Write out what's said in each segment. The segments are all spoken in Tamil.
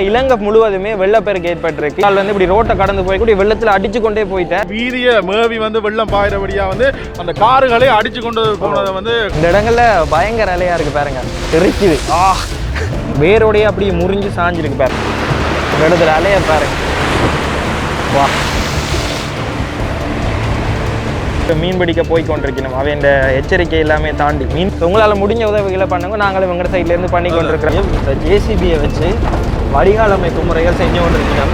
இலங்கை முழுவதுமே வெள்ளப்பெருக்கு ஏற்பட்டிருக்கு. அது வந்து இப்படி ரோட்டை கடந்து போய் கூட வெள்ளத்தில் அடிச்சு கொண்டே போயிட்டேன். வீதிய மேவி வந்து வெள்ளம் பாயிரபடியா வந்து அந்த காருகளை அடிச்சு கொண்டு போனதை வந்து இந்த இடங்கள்ல பயங்கர அலையா இருக்கு பாருங்க. தெரிக்குது. ஆ வேரோடய அப்படியே முறிஞ்சு சாஞ்சிருக்கு பாருங்க. இந்த இடத்துல அலைய பாருங்க. வா. மீன் பிடிக்க போய் கொண்டிருக்கணும். அவன் இந்த எச்சரிக்கை எல்லாமே தாண்டி. மீன் உங்களால் முடிஞ்ச உதவிகளை பண்ணுங்க. நாங்களும் எங்கள் சைட்ல இருந்து பண்ணி கொண்டிருக்கிறோம். இந்த ஜேசிபியை வச்சு வடிகால் அமைப்பு முறைகள் செஞ்சு கொண்டிருக்கிறோம்.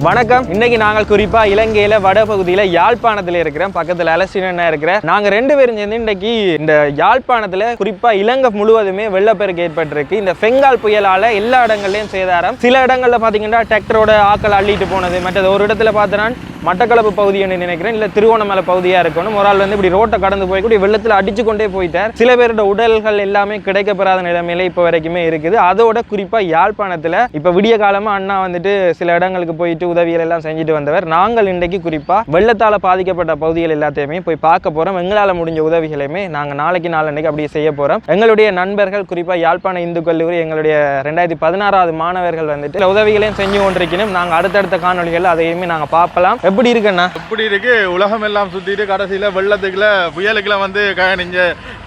வணக்கம். இன்னைக்கு நாங்கள் குறிப்பா இலங்கையில வடபகுதியில யாழ்ப்பாணத்துல இருக்கிறோம். பக்கத்துல அலசினா இருக்கிறேன் நாங்க ரெண்டு பேரும் சேர்ந்து இன்னைக்கு இந்த யாழ்ப்பாணத்துல குறிப்பா இலங்கை முழுவதுமே வெள்ளப்பெருக்கு ஏற்பட்டிருக்கு. இந்த பெங்கால் புயலால எல்லா இடங்கள்லயும் சேதாரம். சில இடங்கள்ல பாத்தீங்கன்னா டிராக்டரோட ஆக்கள் அள்ளிட்டு போனது. மற்றது ஒரு இடத்துல பார்த்தனா மட்டக்களப்பு பகுதி என்று நினைக்கிறேன். இல்ல திருவோணமலை பகுதியா இருக்கணும். ஒரு ஆள் வந்து இப்படி ரோட்டை கடந்து போய் கூட வெள்ளத்துல அடிச்சு கொண்டே போயிட்டார். சில பேரோட உடல்கள் எல்லாமே கிடைக்கப்பெறாத நிலைமையில இப்ப வரைக்குமே இருக்குது. அதோட குறிப்பா யாழ்ப்பாணத்துல இப்ப விடிய காலமா அண்ணா வந்துட்டு சில இடங்களுக்கு போயிட்டு உதவிகள் எல்லாம் செஞ்சுட்டு வந்தவர். நாங்கள் இன்றைக்கு குறிப்பா வெள்ளத்தால பாதிக்கப்பட்ட பகுதிகள் எல்லாத்தையுமே போய் பார்க்க போறோம். எங்களால முடிஞ்ச உதவிகளையுமே நாங்க நாளைக்கு நாளன்னைக்கு அப்படியே செய்ய போறோம். எங்களுடைய நண்பர்கள் குறிப்பா யாழ்ப்பாண இந்து கல்லூரி எங்களுடைய ரெண்டாயிரத்தி பதினாறாவது மாணவர்கள் வந்துட்டு உதவிகளையும் செஞ்சு கொண்டிருக்கணும். நாங்க அடுத்தடுத்த காணொலிகள் அதையுமே நாங்க பார்க்கலாம். எப்படி இருக்குண்ணா? எப்படி இருக்கு? உலகம் எல்லாம் சுத்திட்டு கடைசியில வெள்ளத்துக்குள்ள புயலுக்குள்ள வந்து க- நீங்க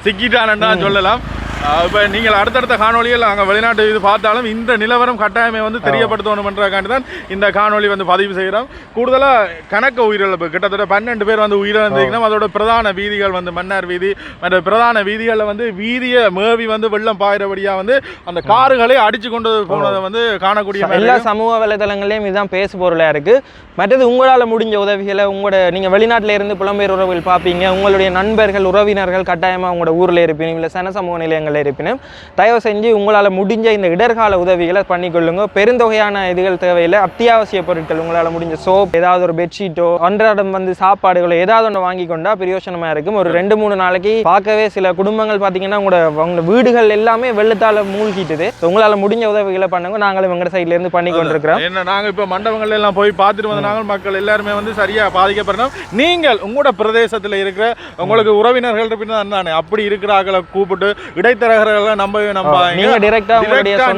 சிக்கிட்டானு தான் சொல்லலாம். இப்ப நீங்கள் அடுத்தடுத்த காணொளிகள் நாங்கள் வெளிநாட்டு இது பார்த்தாலும் இந்த நிலவரம் கட்டாயமே வந்து தெரியப்படுத்தணும்ன்றக்காண்டி தான் இந்த காணொளி வந்து பதிவு செய்கிறோம். கூடுதலா கணக்க உயிரிழப்பு கிட்டத்தட்ட பன்னெண்டு பேர் வந்து உயிரிழந்திருக்கணும். அதோட பிரதான வீதிகள் வந்து மன்னார் வீதி மற்ற பிரதான வீதிகளில் வந்து வீதியை மேவி வந்து வெள்ளம் பாயிரபடியா வந்து அந்த காருகளை அடிச்சு கொண்டு போனதை வந்து காணக்கூடிய எல்லா சமூக வலைதளங்களையும் இதுதான் பேசு பொருளா இருக்கு. மற்றது உங்களால முடிஞ்ச உதவிகளை உங்களோட நீங்க வெளிநாட்டுல இருந்து புலம்பெயர் உறவுகள் பார்ப்பீங்க. உங்களுடைய நண்பர்கள் உறவினர்கள் கட்டாயமா உங்களோட ஊர்ல இருப்பினும் இல்ல சன சமூக நிலையங்கள்ல இருப்பினும் தயவு செஞ்சு உங்களால முடிஞ்ச இந்த இடர்கால உதவிகளை பண்ணிக்கொள்ளுங்க. பெருந்தொகையான இதுகள் தேவையில்லை. அத்தியாவசிய பொருட்கள் உங்களால முடிஞ்ச சோப் ஏதாவது ஒரு பெட்ஷீட்டோ அன்றாடம் வந்து சாப்பாடுகளோ ஏதாவது ஒன்று வாங்கி கொண்டா பிரயோஜனமா இருக்கும். ஒரு ரெண்டு மூணு நாளைக்கு பார்க்கவே சில குடும்பங்கள் பார்த்தீங்கன்னா உங்களோட உங்களோட வீடுகள் எல்லாமே வெள்ளத்தால மூழ்கிட்டுது. உங்களால முடிஞ்ச உதவிகளை பண்ணுங்க. நாங்களும் எங்க சைட்ல இருந்து பண்ணி கொண்டிருக்கிறோம். என்ன நாங்க இப்ப மண்டபங்கள் எல்லாம் போய் பார்த்துட்டு வந்த நாங்கள் மக்கள் எல்லாருமே வந்து சரியா பாதிக்கப்படணும். நீங்கள் உங்களோட பிரதேசத்துல இருக்கிற உங்களுக்கு உறவினர்கள் இருப்பினா தானே அப்படி இருக்கிற ஆக்களை கூப்பிட்டு இடைத்தரகர்களை நம்பவே நம்பாங்க நீங்க டைரக்டா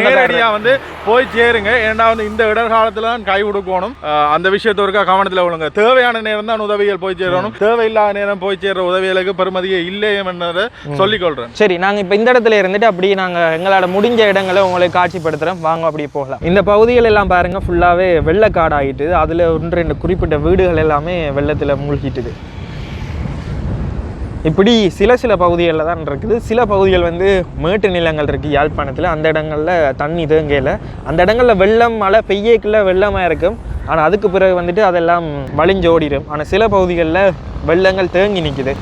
நேரடியா வந்து போய் சேருங்க. ஏன்னா வந்து இந்த இடர்காலத்துல தான் கை கொடுக்கணும். அந்த விஷயத்தை ஒருக்கா கவனத்துல விழுங்க தேவையான நேரம் தான் உதவிகள் போய் சேரணும். தேவையில்லாத நேரம் போய் சேர்ற உதவிகளுக்கு பெருமதியே இல்லையன்றதை சொல்லிக் கொள்றேன் சரி நாங்க இப்ப இந்த இடத்துல இருந்துட்டு அப்படியே நாங்க எங்களோட முடிஞ்ச இடங்களை உங்களுக்கு காட்சிப்படுத்துறோம் வாங்க அப்படியே போகலாம். இந்த பகுதிகள் எல்லாம் பாருங்க ஃபுல்லாவே வெள்ளக்காடு ஆயிட்டு அதுல ஒன்று ரெண்டு குறிப்பிட்ட வீடுகள் எல்லாமே வெள்ளத்துல மூழ்கிட்டுது. இப்படி சில சில பகுதிகளில் தான் இருக்குது. சில பகுதிகள் வந்து மேட்டு நிலங்கள் இருக்குது யாழ்ப்பாணத்தில். அந்த இடங்களில் தண்ணி தேங்கையில். அந்த இடங்களில் வெள்ளம் மழை பெய்யக்குள்ள வெள்ளமாக இருக்கும். ஆனால் அதுக்கு பிறகு வந்துட்டு அதெல்லாம் வழிஞ்சு ஓடிடும் ஆனால் சில பகுதிகளில் வெள்ளங்கள் தேங்கி நிற்குது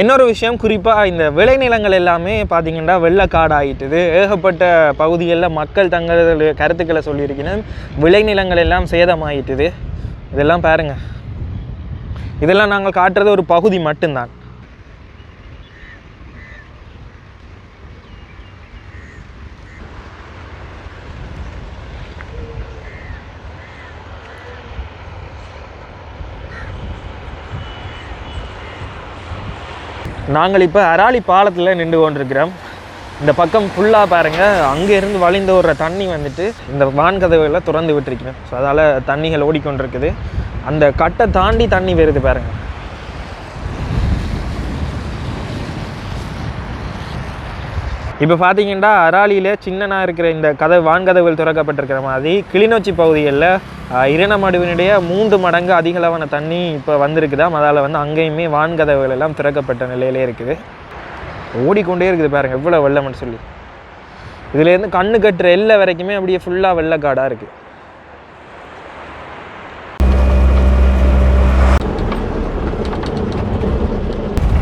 இன்னொரு விஷயம் குறிப்பாக இந்த விளைநிலங்கள் எல்லாமே பார்த்தீங்கன்னா வெள்ளக்காடு ஆகிட்டுது ஏகப்பட்ட பகுதிகளில் மக்கள் தங்களது கருத்துக்களை சொல்லியிருக்கணும் விளைநிலங்கள் எல்லாம் சேதமாயிட்டுது. இதெல்லாம் பாருங்கள் இதெல்லாம் நாங்கள் காட்டுறது ஒரு பகுதி மட்டும்தான். நாங்கள் இப்போ அராளி பாலத்தில் நின்று கொண்டிருக்கிறோம். இந்த பக்கம் ஃபுல்லாக பாருங்கள் அங்கேருந்து வழிந்து வர்ற தண்ணி வந்துட்டு இந்த வான்கதவுகளை திறந்து விட்டுருக்கிறோம் ஸோ அதால் தண்ணிகள் ஓடிக்கொண்டிருக்குது. அந்த கட்டை தாண்டி தண்ணி வருது பாருங்க. இப்போ பார்த்தீங்கன்னா அராலியில் சின்னனா இருக்கிற இந்த கதை வான்கதவுகள் திறக்கப்பட்டிருக்கிற மாதிரி கிளிநொச்சி பகுதிகளில் இரணமடுவினுடைய மூன்று மடங்கு அதிகளவான தண்ணி இப்போ வந்திருக்குதாம். அதால் வந்து அங்கேயுமே வான்கதவுகள் எல்லாம் திறக்கப்பட்ட நிலையிலே இருக்குது. ஓடிக்கொண்டே இருக்குது பாருங்கள் எவ்வளோ வெள்ளம்னு சொல்லி. இதுலேருந்து கண்ணு கட்டுற எல்லை வரைக்குமே அப்படியே ஃபுல்லாக வெள்ளக்காடாக இருக்குது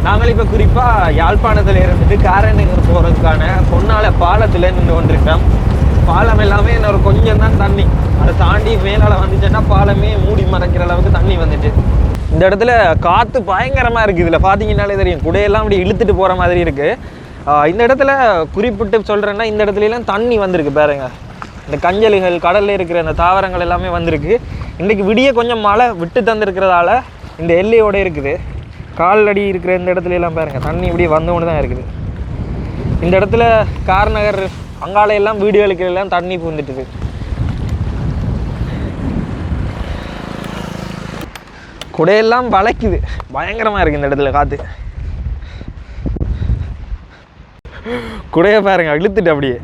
நாங்கள் இப்போ குறிப்பாக யாழ்ப்பாணத்தில் இருந்துட்டு காரநகர் போகிறதுக்கான பொன்னால பாலத்தில் நின்று கொண்டிருக்கோம். பாலம் எல்லாமே இன்னொரு கொஞ்சம் தான் தண்ணி. அதை தாண்டி மேலால் வந்துச்சுன்னா பாலமே மூடி மறைக்கிற அளவுக்கு தண்ணி வந்துட்டு. இந்த இடத்துல காற்று பயங்கரமாக இருக்குது. இதில் பார்த்தீங்கன்னாலே தெரியும். குடையெல்லாம் அப்படி இழுத்துட்டு போகிற மாதிரி இருக்குது இந்த இடத்துல குறிப்பிட்டு சொல்கிறேன்னா இந்த இடத்துலலாம் தண்ணி வந்திருக்கு பாருங்க. இந்த கஞ்சலுகள் கடலில் இருக்கிற அந்த தாவரங்கள் எல்லாமே வந்திருக்கு. இன்றைக்கி விடிய கொஞ்சம் மழை விட்டு தந்திருக்கிறதால இந்த எல்லையோட இருக்குது. காலடி இருக்கிற இந்த இடத்துல எல்லாம் பாருங்க தண்ணி இப்படி வந்தோன்னு தான் இருக்குது. இந்த இடத்துல கார்நகர் அங்காலையெல்லாம் வீடுகளுக்கு எல்லாம் தண்ணி பூந்துட்டுது குடையெல்லாம் வளைக்குது. பயங்கரமா இருக்கு இந்த இடத்துல காற்று குடையை பாருங்க இழுத்துட்டு அப்படியே.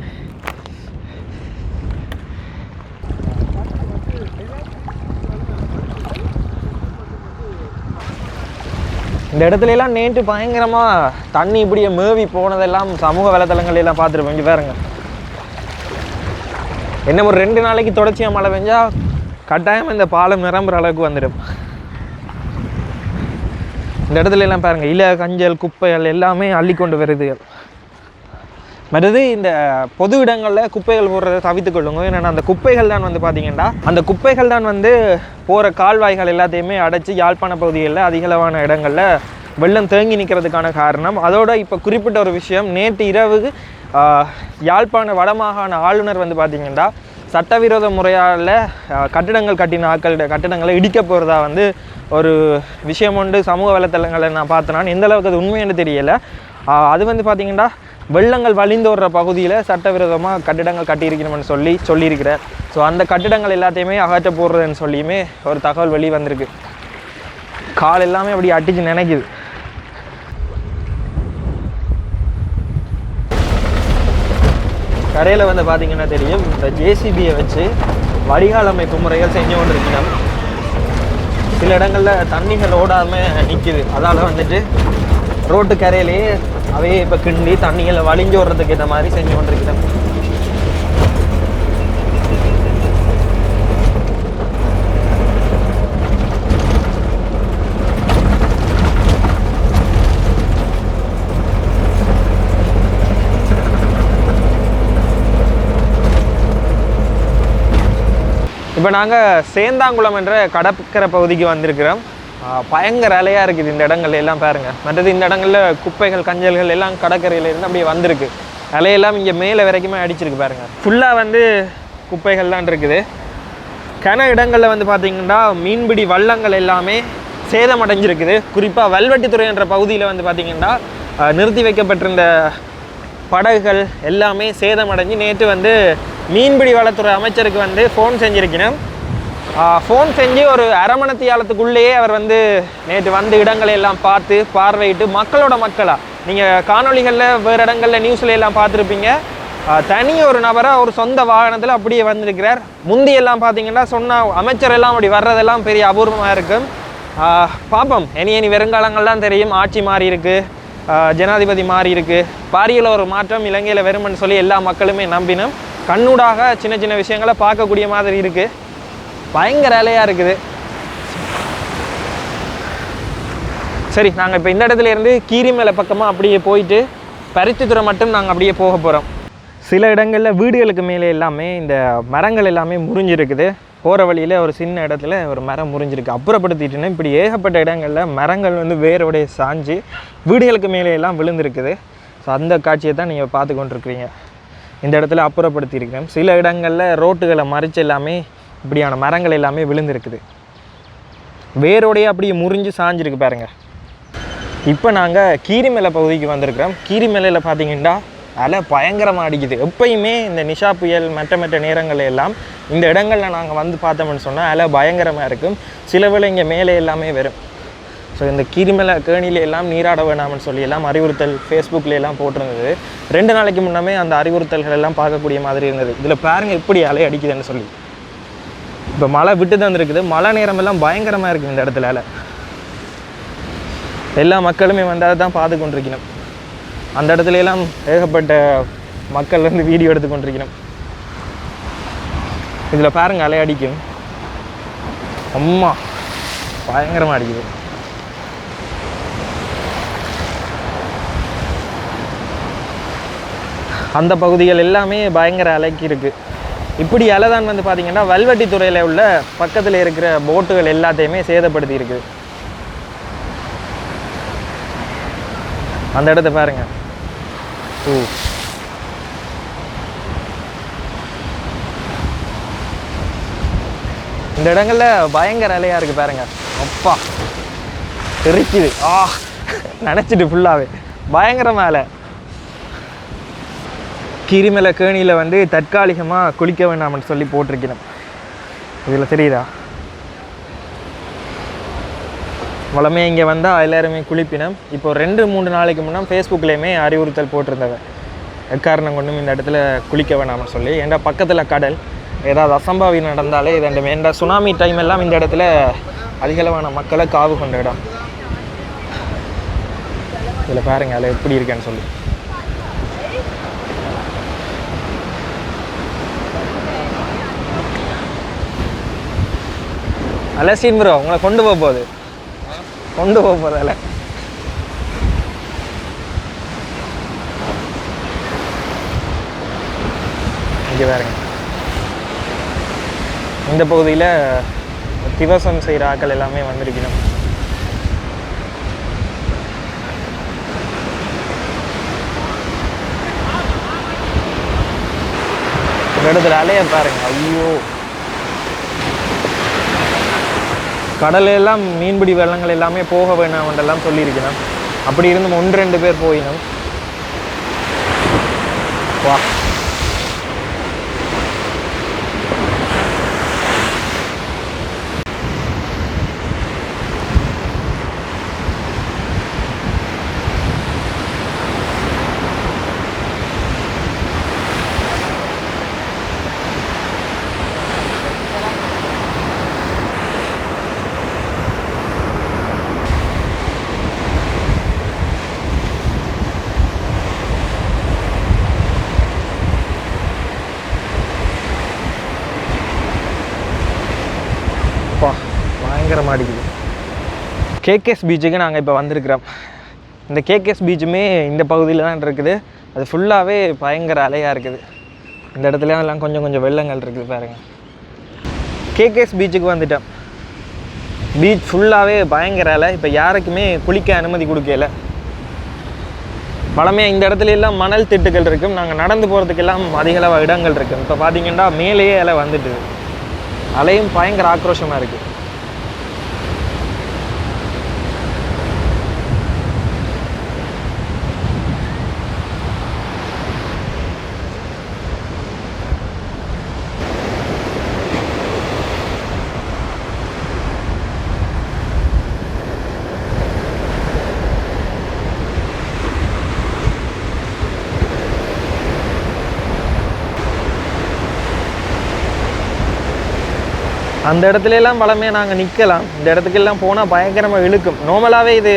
இந்த இடத்துல எல்லாம் நேற்று பயங்கரமா தண்ணி இப்படியே மேவி போனதெல்லாம் சமூக வலைதளங்கள் எல்லாம் பார்த்துருப்போம். இங்கே பாருங்க. என்ன ஒரு ரெண்டு நாளைக்கு தொடர்ச்சியாக மழை பெஞ்சால் கட்டாயம் இந்த பாலம் நிரம்புற அளவுக்கு வந்துடும். இந்த இடத்துல எல்லாம் பாருங்கள் இலை கஞ்சல் குப்பைகள் எல்லாமே அள்ளி கொண்டு வருது. மற்றது இந்த பொது இடங்களில் குப்பைகள் போடுறதை தவித்து கொள்ளுங்க. ஏன்னா அந்த குப்பைகள் தான் வந்து பார்த்தீங்கன்னா அந்த குப்பைகள் தான் வந்து போகிற கால்வாய்கள் எல்லாத்தையுமே அடைச்சி யாழ்ப்பாண பகுதிகளில் அதிகளவான இடங்களில் வெள்ளம் தேங்கி நிற்கிறதுக்கான காரணம். அதோட இப்போ குறிப்பிட்ட ஒரு விஷயம் நேற்று இரவு யாழ்ப்பாண வடமாகாண ஆளுநர் வந்து பார்த்திங்கன்னா சட்டவிரோத முறையால் கட்டிடங்கள் கட்டின ஆக்கள் கட்டிடங்களை இடிக்க போகிறதா வந்து ஒரு விஷயம் உண்டு. சமூக வலைத்தளங்களை நான் பார்த்தேன் எந்தளவுக்கு அது உண்மைன்னு தெரியலை. அது வந்து பார்த்தீங்கன்னா வெள்ளங்கள் வழிந்தோடுற பகுதியில் சட்டவிரோதமாக கட்டிடங்கள் கட்டியிருக்கணும்னு சொல்லி சொல்லியிருக்கிறேன் ஸோ அந்த கட்டிடங்கள் எல்லாத்தையுமே அகற்ற போடுறதுன்னு சொல்லியுமே ஒரு தகவல் வெளி வந்திருக்கு. கால் எல்லாமே அப்படி அடிச்சு நினைக்குது. கரையில் வந்து பார்த்தீங்கன்னா தெரியும் இந்த ஜேசிபியை வச்சு வடிகால் அமைப்பு முறைகள் செஞ்சு கொண்டிருக்கணும் சில இடங்களில் தண்ணிகள் ஓடாமல் நிற்கிது அதால் வந்துட்டு ரோட்டு கரையிலேயே அவையே இப்போ கிண்டி தண்ணிகளை வழிஞ்சு விடுறதுக்கு ஏற்ற மாதிரி செஞ்சு கொண்டிருக்கிறேன் இப்போ நாங்கள் சேந்தாங்குளம் என்ற கடற்கரை பகுதிக்கு வந்திருக்கிறோம். பயங்கர அலையாக இருக்குது இந்த இடங்கள்ல எல்லாம் பாருங்கள் மற்றது இந்த இடங்களில் குப்பைகள் கஞ்சல்கள் எல்லாம் கடற்கரையிலேருந்து அப்படியே வந்திருக்கு. அலையெல்லாம் இங்கே மேலே வரைக்குமே அடிச்சிருக்கு பாருங்கள் ஃபுல்லாக வந்து குப்பைகள் தான் இருக்குது. கன இடங்களில் வந்து பார்த்திங்கன்னா மீன்பிடி வள்ளங்கள் எல்லாமே சேதமடைஞ்சிருக்குது. குறிப்பாக வல்வெட்டித்துறை என்ற பகுதியில் வந்து பார்த்திங்கன்னா நிறுத்தி வைக்கப்பட்டிருந்த படகுகள் எல்லாமே சேதமடைஞ்சு நேற்று வந்து மீன்பிடி வளத்துறை அமைச்சருக்கு வந்து ஃபோன் செஞ்சுருக்கணும். ஃபோன் செஞ்சு ஒரு அரை மணத்தியாலத்துக்குள்ளேயே அவர் வந்து நேற்று வந்து இடங்களை எல்லாம் பார்த்து பார்வையிட்டு மக்களோட மக்களாக நீங்கள் காணொளிகளில் வேறு இடங்களில் நியூஸில் எல்லாம் பார்த்துருப்பீங்க. தனி ஒரு நபராக ஒரு சொந்த வாகனத்தில் அப்படியே வந்திருக்கிறார். முந்தி எல்லாம் பார்த்தீங்கன்னா சொன்னால் அமைச்சர் எல்லாம் அப்படி வர்றதெல்லாம் பெரிய அபூர்வமாக இருக்கும். ஆஹ் பார்ப்போம் இனி இனி வெறுங்காலங்கள்லாம் தெரியும். ஆட்சி மாறி இருக்கு. ஜனாதிபதி மாறி இருக்கு. பாரியில் ஒரு மாற்றம் இலங்கையில் வரும்னு சொல்லி எல்லா மக்களுமே நம்பினோம். கண்ணூடாக சின்ன சின்ன விஷயங்களை பார்க்கக்கூடிய மாதிரி இருக்குது பயங்கர வேலையாக இருக்குது. சரி நாங்கள் இப்போ இந்த இடத்துல இருந்து கீரிமலை பக்கமாக அப்படியே போயிட்டு பருத்தித்துறை மட்டும் நாங்கள் அப்படியே போக போகிறோம் சில இடங்களில் வீடுகளுக்கு மேலே எல்லாமே இந்த மரங்கள் எல்லாமே முறிஞ்சிருக்குது. போகிற வழியில் ஒரு சின்ன இடத்துல ஒரு மரம் முறிஞ்சிருக்கு. அப்புறப்படுத்திட்டுன்னு இப்படி ஏகப்பட்ட இடங்களில் மரங்கள் வந்து வேரோடைய சாஞ்சு வீடுகளுக்கு மேலே எல்லாம் விழுந்திருக்குது. ஸோ அந்த காட்சியை தான் நீங்கள் பார்த்து கொண்டிருக்கிறீங்க. இந்த இடத்துல அப்புறப்படுத்தியிருக்கிறோம் சில இடங்களில் ரோட்டுகளை மறைச்சு எல்லாமே இப்படியான மரங்கள் எல்லாமே விழுந்திருக்குது. வேரோடையே அப்படியே முறிஞ்சு சாஞ்சிருக்கு பாருங்கள் இப்போ நாங்கள் கீரிமலை பகுதிக்கு வந்திருக்கிறோம். கீரிமலையில் பார்த்தீங்கன்னா அலை பயங்கரமாக அடிக்குது. எப்பயுமே இந்த நிஷா புயல் மற்ற மற்ற நேரங்கள் எல்லாம் இந்த இடங்களில் நாங்கள் வந்து பார்த்தோம்னு சொன்னால் அலை பயங்கரமாக இருக்கும். சில வேளை இங்கே மேலே எல்லாமே வரும். ஸோ இந்த கிரிமலை கேணியில எல்லாம் நீராட வேணாம்னு சொல்லி எல்லாம் அறிவுறுத்தல் ஃபேஸ்புக்கில் எல்லாம் போட்டிருந்தது. ரெண்டு நாளைக்கு முன்னமே அந்த அறிவுறுத்தல்கள் எல்லாம் பார்க்கக்கூடிய மாதிரி இருந்தது. இதில் பாருங்க எப்படி அலை அடிக்குதுன்னு சொல்லி. இப்போ மழை விட்டு தான் இருக்குது மழை நேரம் எல்லாம் பயங்கரமாக இருக்குது இந்த இடத்துல அலை. எல்லா மக்களுமே வந்து அதை தான் பார்த்து கொண்டிருக்கணும் அந்த இடத்துல எல்லாம் ஏகப்பட்ட மக்கள் வந்து வீடியோ எடுத்து கொண்டிருக்கணும் இதில் பாருங்கள் அலை அடிக்கும். அம்மா பயங்கரமாக அடிக்குது. அந்த பகுதிகள் எல்லாமே பயங்கர அலைக்கு இருக்குது இப்படி அலை தான் வந்து பார்த்தீங்கன்னா வல்வெட்டித்துறையில் உள்ள பக்கத்தில் இருக்கிற போட்டுகள் எல்லாத்தையுமே சேதப்படுத்தி இருக்குது அந்த இடத்த பாருங்க. ஓ. இந்த இடங்களில் பயங்கர அலையாக இருக்குது பாருங்க. அப்பா. தெரிக்குது. ஆ. நினச்சிட்டு ஃபுல்லாகவே பயங்கரமாக அலை. கிரிமலை கேணியில் வந்து தற்காலிகமாக குளிக்க வேண்டாம்னு சொல்லி போட்டிருக்கணும் இதில் தெரியுதா? வளமே இங்கே வந்தால் எல்லாருமே குளிப்பினம். இப்போ ரெண்டு மூணு நாளைக்கு முன்னே ஃபேஸ்புக்லேயுமே அறிவுறுத்தல் போட்டிருந்தவன். எக்காரணம் கொண்டும் இந்த இடத்துல குளிக்க வேணாம்னு சொல்லி. ஏன்டா பக்கத்தில் கடல் ஏதாவது அசம்பாவியம் நடந்தாலே இது ரெண்டுமே. ஏன்டா சுனாமி டைம் எல்லாம் இந்த இடத்துல அதிகளவான மக்களை காவு கொண்ட இடம். இதில் பாருங்கள் அதில் எப்படி இருக்கேன்னு சொல்லி. அலசின் ப்ரோ உங்களை கொண்டு போக போகுது. கொண்டு போக போகுது அதில் இங்கே பாருங்க. இந்த பகுதியில் திவசம் செய்கிற ஆட்கள் எல்லாமே வந்திருக்கணும். இடத்துல அலைய பாருங்க. ஐயோ. கடலெல்லாம் மீன்பிடி வெள்ளங்கள் எல்லாமே போக வேணாம் எல்லாம் சொல்லியிருக்கணும் அப்படி இருந்தும் ஒன்று ரெண்டு பேர் போயினும். வா அப்பா பயங்கரமாக அடிக்குது கேகேஎஸ் பீச்சுக்கு நாங்கள் இப்போ வந்திருக்கிறோம். இந்த கேகேஎஸ் பீச்சுமே இந்த பகுதியில் தான் இருக்குது. அது ஃபுல்லாகவே பயங்கர அலையாக இருக்குது. இந்த இடத்துல எல்லாம் கொஞ்சம் கொஞ்சம் வெள்ளங்கள் இருக்குது பாருங்கள் கேகேஎஸ் பீச்சுக்கு வந்துட்டோம். பீச் ஃபுல்லாகவே பயங்கர அலை. இப்போ யாருக்குமே குளிக்க அனுமதி கொடுக்கல. பழமையாக இந்த இடத்துல எல்லாம் மணல் திட்டுகள் இருக்கும். நாங்கள் நடந்து போகிறதுக்கெல்லாம் அதிகளவாக இடங்கள் இருக்கும். இப்போ பார்த்தீங்கன்னா மேலேயே அலை வந்துட்டு அலையும் பயங்கர ஆக்ரோஷமாக இருக்குது அந்த இடத்துல எல்லாம் வளமையாக நாங்கள் நிற்கலாம் இந்த இடத்துக்கெல்லாம் போனால் பயங்கரமாக இழுக்கும். நார்மலாகவே இது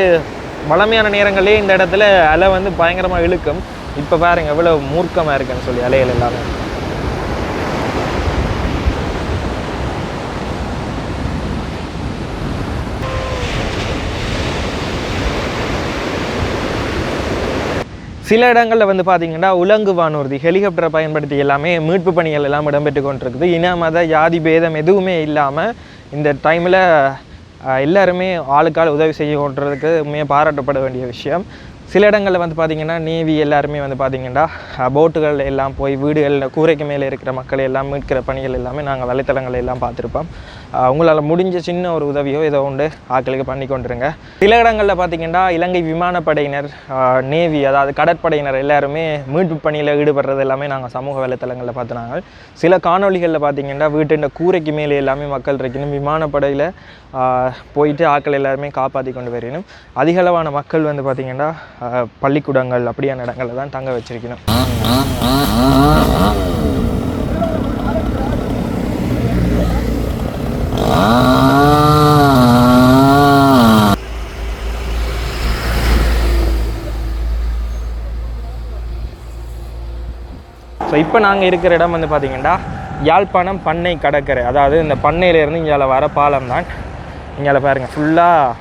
வளமையான நேரங்களே இந்த இடத்துல அலை வந்து பயங்கரமாக இழுக்கும். இப்போ பாருங்கள் எவ்வளோ மூர்க்கமாக இருக்குன்னு சொல்லி அலைகள் எல்லாமே. சில இடங்களில் வந்து பார்த்தீங்கன்னா உலங்கு வானூர்தி ஹெலிகாப்டரை பயன்படுத்தி எல்லாமே மீட்பு பணிகள் எல்லாம் இடம்பெற்று கொண்டிருக்குது. இன மத ஜாதி பேதம் எதுவுமே இல்லாமல் இந்த டைமில் எல்லாருமே ஆளுக்கால் உதவி செய்ய கொண்டதுக்கு உண்மையாக பாராட்டப்பட வேண்டிய விஷயம். சில இடங்களில் வந்து பார்த்திங்கன்னா நேவி எல்லாருமே வந்து பார்த்திங்கன்னா போட்டுகள் எல்லாம் போய் வீடுகளில் கூரைக்கு மேலே இருக்கிற மக்களை எல்லாம் மீட்கிற பணிகள் எல்லாமே நாங்கள் வலைத்தளங்கள் எல்லாம் பார்த்துருப்போம். உங்களால் முடிஞ்ச சின்ன ஒரு உதவியோ ஏதோ உண்டு ஆட்களுக்கு பண்ணி கொண்டிருங்க. சில இடங்களில் பார்த்தீங்கன்னா இலங்கை விமானப்படையினர் நேவி அதாவது கடற்படையினர் எல்லாருமே மீட்பு பணியில் ஈடுபடுறது எல்லாமே நாங்கள் சமூக வலைத்தளங்களில் பார்த்துனாங்க சில காணொளிகளில் பார்த்தீங்கன்னா வீட்டின் கூரைக்கு மேலே எல்லாமே மக்கள் இருக்கணும் விமானப்படையில் போயிட்டு ஆட்கள் எல்லாருமே காப்பாற்றி கொண்டு வரணும் அதிகளவான மக்கள் வந்து பார்த்திங்கன்னா பள்ளிக்கூடங்கள் அப்படியான இடங்களில் தான் தங்க வச்சிருக்கணும் ஸோ இப்போ நாங்கள் இருக்கிற இடம் வந்து பார்த்திங்கன்னா யாழ்ப்பாணம் பண்ணை கடற்கரை. அதாவது இந்த பண்ணையிலேருந்து இங்கே வர பாலம் தான். இங்கே பாருங்கள் ஃபுல்லாக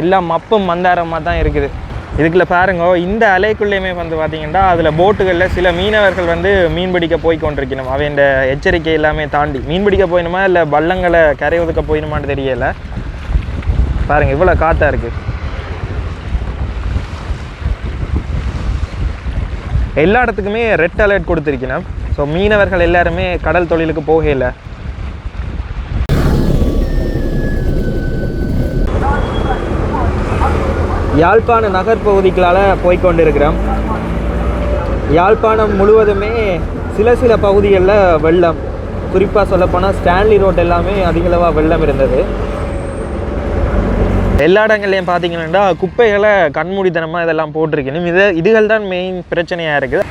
எல்லாம் மப்பும் மந்தாரமாக தான் இருக்குது. இதுக்குள்ள பாருங்க இந்த அலைக்குள்ளேயுமே வந்து பார்த்தீங்கன்னா அதில் போட்டுகளில் சில மீனவர்கள் வந்து மீன் பிடிக்க போய் கொண்டிருக்கணும். அவை இந்த எச்சரிக்கை எல்லாமே தாண்டி. மீன் பிடிக்க போயினுமா இல்லை வள்ளங்களை கரை ஒதுக்க போயினுமான்னு தெரியல. பாருங்க இவ்வளோ காற்றாக இருக்குது எல்லா இடத்துக்குமே ரெட் அலர்ட் கொடுத்துருக்கணும். ஸோ மீனவர்கள் எல்லாருமே கடல் தொழிலுக்கு போகல. யாழ்ப்பாண நகர்பகுதிகளால் போய்கொண்டிருக்கிறோம் யாழ்ப்பாணம் முழுவதுமே சில சில பகுதிகளில் வெள்ளம். குறிப்பாக சொல்லப்போனால் ஸ்டான்லி ரோட் எல்லாமே அதிகளவாக வெள்ளம் இருந்தது. எல்லா இடங்கள்லையும் பார்த்தீங்கன்னா குப்பைகளை கண்மூடித்தனமாக இதெல்லாம் போட்டிருக்கணும். இது இதுகள் தான் மெயின் பிரச்சனையாக இருக்குது.